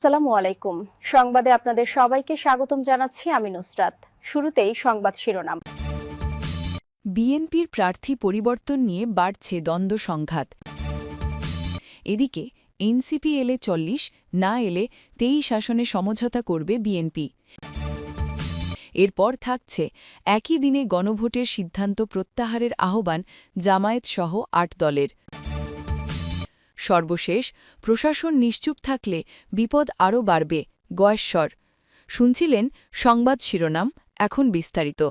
আসসালামু আলাইকুম। সংবাদে আপনাদের সবাইকে স্বাগতম জানাচ্ছি আমি নুসরাত। শুরুতেই সংবাদ শিরোনাম। বিএনপির প্রার্থী পরিবর্তন নিয়ে বাড়ছে দ্বন্দ্ব সংঘাত। এদিকে, এনসিপি এলে চল্লিশ, না এলে তেইশ আসনে সমঝোতা করবে বিএনপি। এরপর থাকছে একই দিনে গণভোটের সিদ্ধান্ত প্রত্যাহারের আহ্বান জামায়াত সহ আট দলের। সর্বশেষ, প্রশাসন নিশ্চুপ থাকলে বিপদ আরও বাড়বে, গয়েশ্বর। শুনছিলেন সংবাদ শিরোনাম, এখন বিস্তারিত।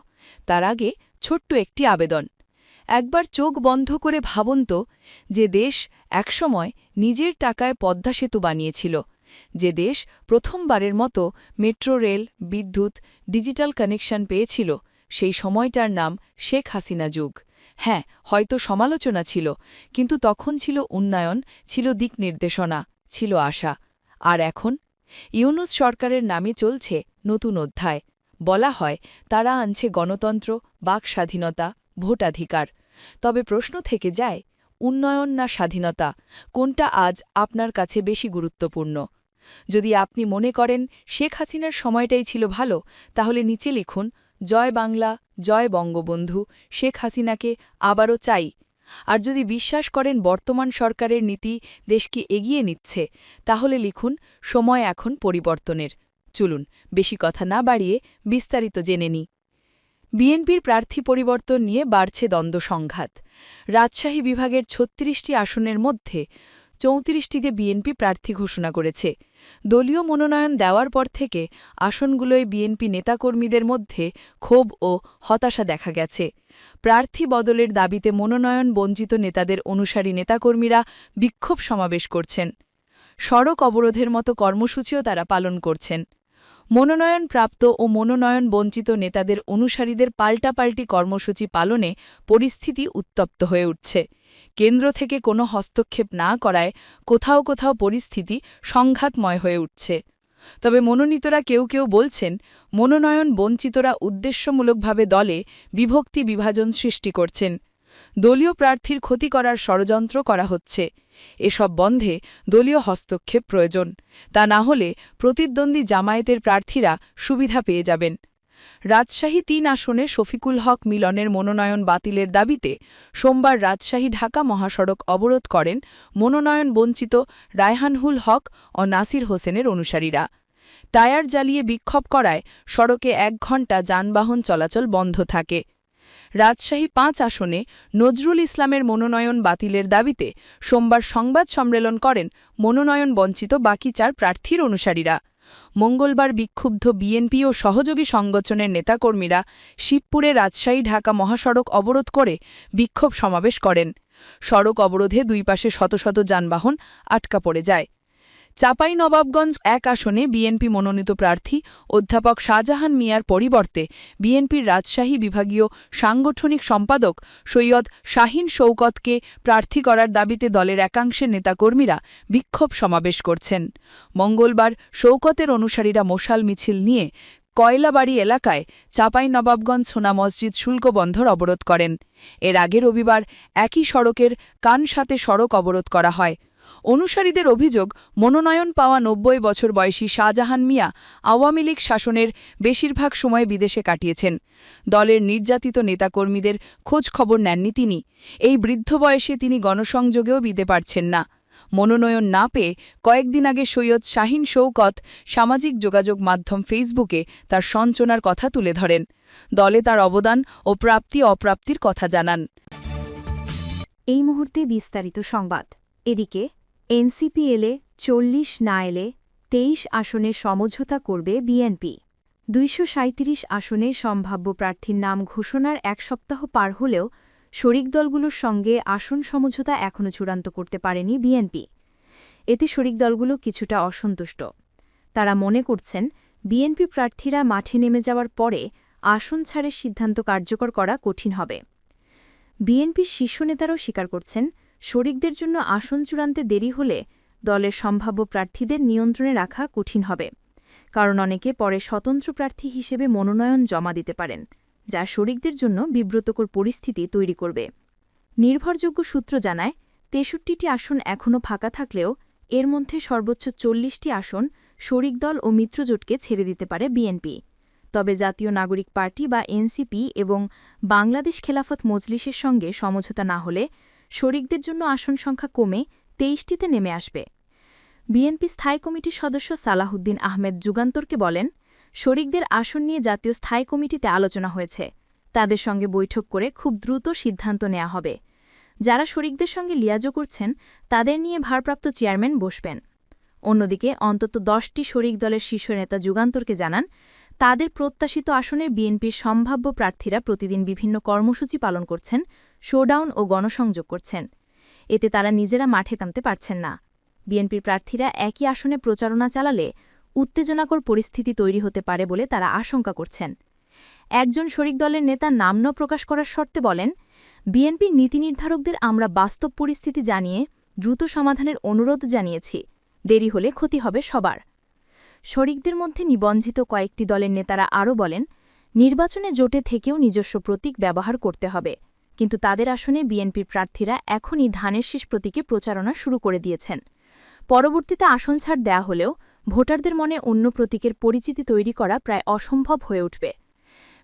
তার আগে ছোট্ট একটি আবেদন। একবার চোখ বন্ধ করে ভাবুন তো যে দেশ একসময় নিজের টাকায় পদ্মা সেতু বানিয়েছিল, যে দেশ প্রথমবারের মতো মেট্রো রেল, বিদ্যুৎ, ডিজিটাল কানেকশন পেয়েছিল, সেই সময়টার নাম শেখ হাসিনা যুগ। হ্যাঁ হয়তো সমালোচনা ছিল, কিন্তু তখন ছিল উন্নয়ন, ছিল দিক নির্দেশনা, ছিল আশা। আর এখন? ইউনুস সরকারের নামে চলছে নতুন অধ্যায়। বলা হয়, তারা আনছে গণতন্ত্র, বাক স্বাধীনতা, ভোটাধিকার। তবে প্রশ্ন থেকে যায়, উন্নয়ন না স্বাধীনতা, কোনটা আজ আপনার কাছে বেশি গুরুত্বপূর্ণ? যদি আপনি মনে করেন, শেখ হাসিনার সময়টাই ছিল ভালো, তাহলে নিচে লিখুন জয় বাংলা, জয় বঙ্গবন্ধু, শেখ হাসিনাকে আবারও চাই। আর যদি বিশ্বাস করেন বর্তমান সরকারের নীতি দেশকে এগিয়ে নিচ্ছে, তাহলে লিখুন, সময় এখন পরিবর্তনের। চলুন, বেশি কথা না বাড়িয়ে বিস্তারিত জেনে নি বিএনপির প্রার্থী পরিবর্তন নিয়ে বাড়ছে দ্বন্দ্ব সংঘাত। রাজশাহী বিভাগের ছত্রিশটি আসনের মধ্যে চৌত্রিশটিতে বিএনপি প্রার্থী ঘোষণা করেছে। দলীয় মনোনয়ন দেওয়ার পর থেকে আসনগুলোয় বিএনপি নেতাকর্মীদের মধ্যে ক্ষোভ ও হতাশা দেখা গেছে। প্রার্থী বদলের দাবিতে মনোনয়ন বঞ্চিত নেতাদের অনুসারী নেতাকর্মীরা বিক্ষোভ সমাবেশ করছেন। সড়ক অবরোধের মতো কর্মসূচিও তারা পালন করছেন। মনোনয়ন প্রাপ্ত ও মনোনয়ন বঞ্চিত নেতাদের অনুসারীদের পাল্টাপাল্টি কর্মসূচি পালনে পরিস্থিতি উত্তপ্ত হয়ে উঠছে। কেন্দ্র থেকে কোনো হস্তক্ষেপ না করায় কোথাও কোথাও পরিস্থিতি সংঘাতময় হয়ে উঠছে। তবে মনোনীতরা কেউ কেউ বলছেন, মনোনয়ন বঞ্চিতরা উদ্দেশ্যমূলকভাবে দলে বিভক্তি বিভাজন সৃষ্টি করছেন। দলীয় প্রার্থীর ক্ষতি করার ষড়যন্ত্র করা হচ্ছে। এসব বন্ধে দলীয় হস্তক্ষেপ প্রয়োজন। তা না হলে প্রতিদ্বন্দ্বী জামায়াতের প্রার্থীরা সুবিধা পেয়ে যাবেন। রাজশাহী তিন আসনে শফিকুল হক মিলনের মনোনয়ন বাতিলের দাবিতে সোমবার রাজশাহী ঢাকা মহাসড়ক অবরোধ করেন মনোনয়ন বঞ্চিত রায়হানহুল হক ও নাসির হোসেনের অনুসারীরা। টায়ার জ্বালিয়ে বিক্ষোভ করায় সড়কে এক ঘণ্টা যানবাহন চলাচল বন্ধ থাকে। রাজশাহী পাঁচ আসনে নজরুল ইসলামের মনোনয়ন বাতিলের দাবিতে সোমবার সংবাদ সম্মেলন করেন মনোনয়ন বঞ্চিত বাকি চার প্রার্থীর অনুসারীরা। মঙ্গলবার বিক্ষুব্ধ বিএনপি ও সহযোগী সংগঠনের নেতাকর্মীরা শিবপুরে রাজশাহী ঢাকা মহাসড়ক অবরোধ করে বিক্ষোভ সমাবেশ করেন। সড়ক অবরোধে দুই পাশে শত শত যানবাহন আটকা পড়ে যায়। চাপাই নবাবগঞ্জ এক আসনে বিএনপি মনোনীত প্রার্থী অধ্যাপক শাহজাহান মিয়ার পরিবর্তে বিএনপির রাজশাহী বিভাগীয় সাংগঠনিক সম্পাদক সৈয়দ শাহিন শৌকতকে প্রার্থী করার দাবিতে দলের একাংশের নেতাকর্মীরা বিক্ষোভ সমাবেশ করছেন। মঙ্গলবার শৌকতের অনুসারীরা মশাল মিছিল নিয়ে কয়লাবাড়ি এলাকায় চাপাই নবাবগঞ্জ সোনা মসজিদ শুল্ক বন্ধর অবরোধ করেন। এর আগে রবিবার একই সড়কের কান সাথে সড়ক অবরোধ করা হয়। অনুসারীদের অভিযোগ, মনোনয়ন পাওয়া নব্বই বছর বয়সী শাহজাহান মিয়া আওয়ামী লীগ শাসনের বেশিরভাগ সময় বিদেশে কাটিয়েছেন। দলের নির্যাতিত নেতাকর্মীদের খোঁজ খবর নেননি তিনি। এই বৃদ্ধ বয়সে তিনি গণসংযোগেও দিতে পারছেন না। মনোনয়ন না পেয়ে কয়েকদিন আগে সৈয়দ শাহিন শৌকত সামাজিক যোগাযোগ মাধ্যম ফেসবুকে তার সঞ্চনার কথা তুলে ধরেন। দলে তার অবদান ও প্রাপ্তি অপ্রাপ্তির কথা জানান। এই মুহূর্তে বিস্তারিত সংবাদ। এদিকে এনসিপি এলে চল্লিশ না এলে তেইশ আসনে সমঝোতা করবে বিএনপি। দুইশ সাঁইত্রিশ আসনে সম্ভাব্য প্রার্থীর নাম ঘোষণার এক সপ্তাহ পার হলেও শরিক দলগুলোর সঙ্গে আসন সমঝোতা এখনও চূড়ান্ত করতে পারেনি বিএনপি। এতে শরিক দলগুলো কিছুটা অসন্তুষ্ট। তারা মনে করছেন, বিএনপি প্রার্থীরা মাঠে নেমে যাওয়ার পরে আসন ছাড়ের সিদ্ধান্ত কার্যকর করা কঠিন হবে। বিএনপির শীর্ষ নেতারাও স্বীকার করছেন শরিকদের জন্য আসন চূড়ান্তে দেরি হলে দলের সম্ভাব্য প্রার্থীদের নিয়ন্ত্রণে রাখা কঠিন হবে, কারণ অনেকে পরে স্বতন্ত্র প্রার্থী হিসেবে মনোনয়ন জমা দিতে পারেন, যা শরিকদের জন্য বিব্রতকর পরিস্থিতি তৈরি করবে। নির্ভরযোগ্য সূত্র জানায়, তেষট্টিটি আসন এখনও ফাঁকা থাকলেও এর মধ্যে সর্বোচ্চ চল্লিশটি আসন শরিক দল ও মিত্রজোটকে ছেড়ে দিতে পারে বিএনপি। তবে জাতীয় নাগরিক পার্টি বা এনসিপি এবং বাংলাদেশ খেলাফত মজলিসের সঙ্গে সমঝোতা না হলে শরিকদের জন্য আসন সংখ্যা কমে তেইশটিতে নেমে আসবে। বিএনপি স্থায়ী কমিটির সদস্য সালাহুদ্দিন আহমেদ যুগান্তরকে বলেন, শরিকদের আসন নিয়ে জাতীয় স্থায়ী কমিটিতে আলোচনা হয়েছে। তাদের সঙ্গে বৈঠক করে খুব দ্রুত সিদ্ধান্ত নেওয়া হবে। যারা শরিকদের সঙ্গে লিয়াজো করছেন, তাদের নিয়ে ভারপ্রাপ্ত চেয়ারম্যান বসবেন। অন্যদিকে অন্তত দশটি শরিক দলের শীর্ষ নেতা যুগান্তরকে জানান, তাদের প্রত্যাশিত আসনের বিএনপির সম্ভাব্য প্রার্থীরা প্রতিদিন বিভিন্ন কর্মসূচি পালন করছেন শোডাউন ও গণসংযোগ করছেন। এতে তারা নিজেরা মাঠে নামতে পারছেন না। বিএনপির প্রার্থীরা একই আসনে প্রচারণা চালালে উত্তেজনাকর পরিস্থিতি তৈরি হতে পারে বলে তারা আশঙ্কা করছেন। একজন শরিক দলের নেতা নাম ন প্রকাশ করার শর্তে বলেন, বিএনপির নীতি নির্ধারকদের আমরা বাস্তব পরিস্থিতি জানিয়ে দ্রুত সমাধানের অনুরোধ জানিয়েছি। দেরি হলে ক্ষতি হবে সবার। শরিকদের মধ্যে নিবঞ্জিত কয়েকটি দলের নেতারা আরও বলেন, নির্বাচনে জোটে থেকেও নিজস্ব প্রতীক ব্যবহার করতে হবে। কিন্তু তাদের আসনে বিএনপির প্রার্থীরা এখনই ধানের শীষ প্রতীকে প্রচারণা শুরু করে দিয়েছেন। পরবর্তীতে আসন ছাড় দেয়া হলেও ভোটারদের মনে অন্য প্রতীকের পরিচিতি তৈরি করা প্রায় অসম্ভব হয়ে উঠবে।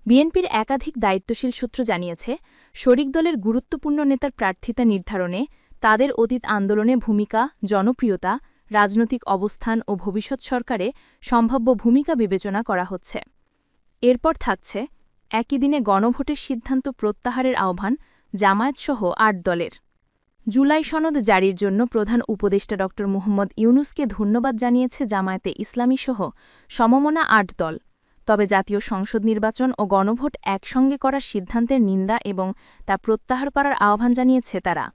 বিএনপির একাধিক দায়িত্বশীল সূত্র জানিয়েছে, শরিক দলের গুরুত্বপূর্ণ নেতার প্রার্থিতা নির্ধারণে তাদের অতীত আন্দোলনে ভূমিকা, জনপ্রিয়তা, রাজনৈতিক অবস্থান ও ভবিষ্যৎ সরকারে সম্ভাব্য ভূমিকা বিবেচনা করা হচ্ছে। এরপর থাকছে একই দিনে গণভোটের সিদ্ধান্ত প্রত্যাহারের আহ্বান জামায়াতসহ আট দলের। জুলাই সনদ জারির জন্য প্রধান উপদেষ্টা ড. মুহম্মদ ইউনুসকে ধন্যবাদ জানিয়েছে জামায়াতে ইসলামীসহ সমমনা আট দল। তবে জাতীয় সংসদ নির্বাচন ও গণভোট একসঙ্গে করার সিদ্ধান্তের নিন্দা এবং তা প্রত্যাহার করার আহ্বান জানিয়েছে তারা।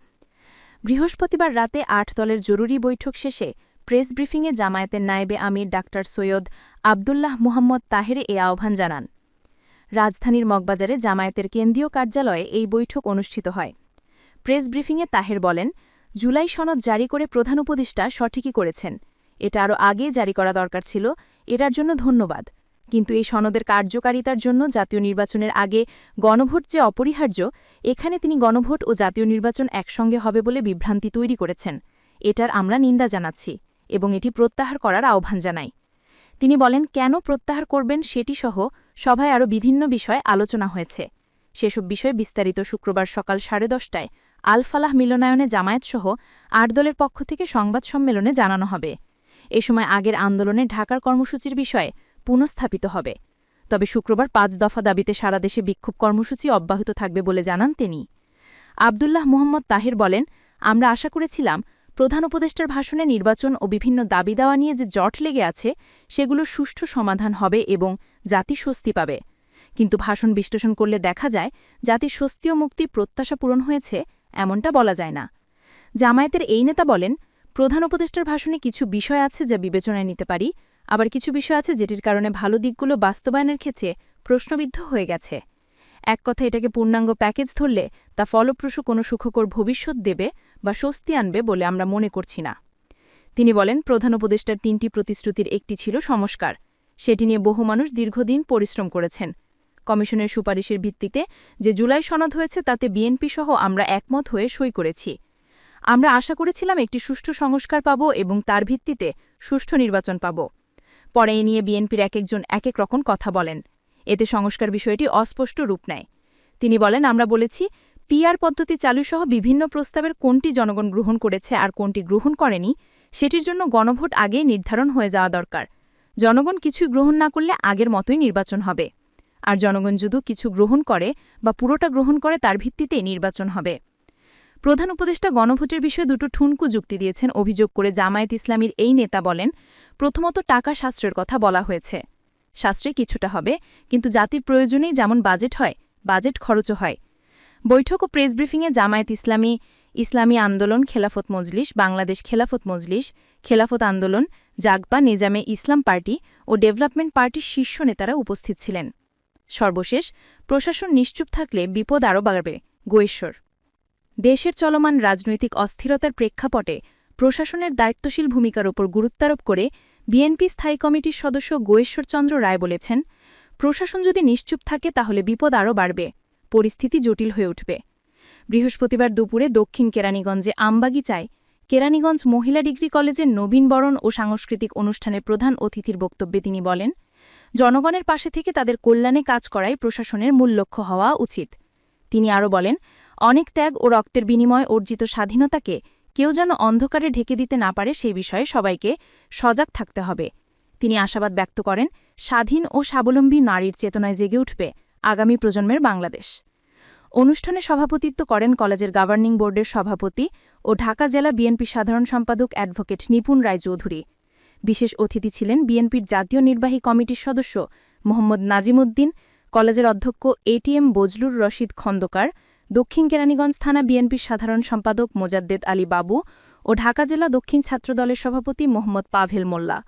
বৃহস্পতিবার রাতে আট দলের জরুরি বৈঠক শেষে প্রেস ব্রিফিংয়ে জামায়াতের নায়েবে আমির ডাক্তার সৈয়দ আবদুল্লাহ মুহাম্মদ তাহেরে এ আহ্বান জানান। রাজধানীর মগবাজারে জামায়াতের কেন্দ্রীয় কার্যালয়ে এই বৈঠক অনুষ্ঠিত হয়। প্রেস ব্রিফিংয়ে তাহের বলেন, জুলাই সনদ জারি করে প্রধান উপদেষ্টা সঠিকই করেছেন। এটা আরও আগে জারি করা দরকার ছিল, এটার জন্য ধন্যবাদ। কিন্তু এই সনদের কার্যকারিতার জন্য জাতীয় নির্বাচনের আগে গণভোট যে অপরিহার্য, এখানে তিনি গণভোট ও জাতীয় নির্বাচন একসঙ্গে হবে বলে বিভ্রান্তি তৈরি করেছেন। এটার আমরা নিন্দা জানাচ্ছি এবং এটি প্রত্যাহার করার আহ্বান জানাই। তিনি বলেন, কেন প্রত্যাহার করবেন সেটি সহ সভায় আরও বিভিন্ন বিষয় আলোচনা হয়েছে। সেসব বিষয়ে বিস্তারিত শুক্রবার সকাল সাড়ে দশটায় আলফালাহ মিলনায়নে জামায়াতসহ আট দলের পক্ষ থেকে সংবাদ সম্মেলনে জানানো হবে। এ সময় আগের আন্দোলনে ঢাকার কর্মসূচির বিষয়ে পুনঃস্থাপিত হবে। তবে শুক্রবার পাঁচ দফা দাবিতে সারা দেশে বিক্ষোভ কর্মসূচি অব্যাহত থাকবে বলে জানান তিনি। আবদুল্লাহ মোহাম্মদ তাহের বলেন, আমরা আশা করেছিলাম প্রধান উপদেষ্টার ভাষণে নির্বাচন ও বিভিন্ন দাবি দেওয়া নিয়ে যে জট লেগে আছে, সেগুলো সুষ্ঠু সমাধান হবে এবং জাতি স্বস্তি পাবে। কিন্তু ভাষণ বিশ্লেষণ করলে দেখা যায় জাতির স্বস্তি ও মুক্তি প্রত্যাশা পূরণ হয়েছে এমনটা বলা যায় না। জামায়াতের এই নেতা বলেন, প্রধান উপদেষ্টার ভাষণে কিছু বিষয় আছে যা বিবেচনায় নিতে পারি, আবার কিছু বিষয় আছে যেটির কারণে ভালো দিকগুলো বাস্তবায়নের ক্ষেত্রে প্রশ্নবিদ্ধ হয়ে গেছে। এক কথা, এটাকে পূর্ণাঙ্গ প্যাকেজ ধরলে তা ফলপ্রসূ কোনো সুখকর ভবিষ্যৎ দেবে বা স্বস্তি আনবে বলে আমরা মনে করছি না। তিনি বলেন, প্রধান উপদেষ্টার তিনটি প্রতিশ্রুতির একটি ছিল সংস্কার। সেটি নিয়ে বহু মানুষ দীর্ঘদিন পরিশ্রম করেছেন। কমিশনের সুপারিশের ভিত্তিতে যে জুলাই সনদ হয়েছে, তাতে বিএনপি সহ আমরা একমত হয়ে সই করেছি। আমরা আশা করেছিলাম একটি সুষ্ঠু সংস্কার পাব এবং তার ভিত্তিতে সুষ্ঠু নির্বাচন পাব। পরে এ নিয়ে বিএনপির এক একজন এক এক রকম কথা বলেন। এতে সংস্কার বিষয়টি অস্পষ্ট রূপ নেয়। তিনি বলেন, আমরা বলেছি, পিআর পদ্ধতি চালুসহ বিভিন্ন প্রস্তাবের কোনটি জনগণ গ্রহণ করেছে আর কোনটি গ্রহণ করেনি, সেটির জন্য গণভোট আগেই নির্ধারণ হয়ে যাওয়া দরকার। জনগণ কিছুই গ্রহণ না করলে আগের মতোই নির্বাচন হবে। আর জনগণ যদি কিছু গ্রহণ করে বা পুরোটা গ্রহণ করে, তার ভিত্তিতেই নির্বাচন হবে। প্রধান উপদেষ্টা গণভোটের বিষয়ে দুটো ঠুনকু যুক্তি দিয়েছেন। অভিযোগ করে জামায়াত ইসলামীর এই নেতা বলেন, প্রথমত টাকা শাস্ত্রের কথা বলা হয়েছে। শাস্ত্রে কিছুটা হবে, কিন্তু জাতির প্রয়োজনেই যেমন বাজেট হয়, বাজেট খরচও হয়। বৈঠক ও প্রেস ব্রিফিংয়ে জামায়াত ইসলামী ইসলামী আন্দোলন খেলাফত মজলিস, বাংলাদেশ খেলাফত মজলিস, খেলাফত আন্দোলন, জাগবা, নিজামে ইসলাম পার্টি ও ডেভেলপমেন্ট পার্টির শীর্ষ নেতারা উপস্থিত ছিলেন। সর্বশেষ, প্রশাসন নিশ্চুপ থাকলে বিপদ আরও বাড়বে, গোয়েশ্বর। দেশের চলমান রাজনৈতিক অস্থিরতার প্রেক্ষাপটে প্রশাসনের দায়িত্বশীল ভূমিকার ওপর গুরুত্বারোপ করে বিএনপি স্থায়ী কমিটির সদস্য গোয়েশ্বরচন্দ্র রায় বলেছেন, প্রশাসন যদি নিশ্চুপ থাকে তাহলে বিপদ আরও বাড়বে, পরিস্থিতি জটিল হয়ে উঠবে। বৃহস্পতিবার দুপুরে দক্ষিণ কেরানীগঞ্জে আমবাগিচায় কেরানীগঞ্জ মহিলা ডিগ্রি কলেজের নবীনবরণ ও সাংস্কৃতিক অনুষ্ঠানে প্রধান অতিথির বক্তব্যে তিনি বলেন, জনগণের পাশে থেকে তাদের কল্যাণে কাজ করাই প্রশাসনের মূল লক্ষ্য হওয়া উচিত। তিনি আরও বলেন, অনেক ত্যাগ ও রক্তের বিনিময় অর্জিত স্বাধীনতাকে কেউ যেন অন্ধকারে ঢেকে দিতে না পারে সেই বিষয়ে সবাইকে সজাগ থাকতে হবে। তিনি আশাবাদ ব্যক্ত করেন, স্বাধীন ও স্বাবলম্বী নারীর চেতনায় জেগে উঠবে আগামী প্রজন্মের বাংলাদেশ। অনুষ্ঠানে সভাপতিত্ব করেন কলেজের গভর্নিং বোর্ডের সভাপতি ও ঢাকা জেলা বিএনপি সাধারণ সম্পাদক অ্যাডভোকেট নিপুণ রায় চৌধুরী বিশেষ অতিথি ছিলেন বিএনপির জাতীয় নির্বাহী কমিটির সদস্য মোহাম্মদ নাজিমুদ্দিন, কলেজের অধ্যক্ষ এটিএম বজলুর রশিদ খন্দকার, দক্ষিণ কেরানীগঞ্জ থানা বিএনপির সাধারণ সম্পাদক মোজাদ্দেদ আলী বাবু ও ঢাকা জেলা দক্ষিণ ছাত্রদলের সভাপতি মোহাম্মদ পাভেল মোল্লা।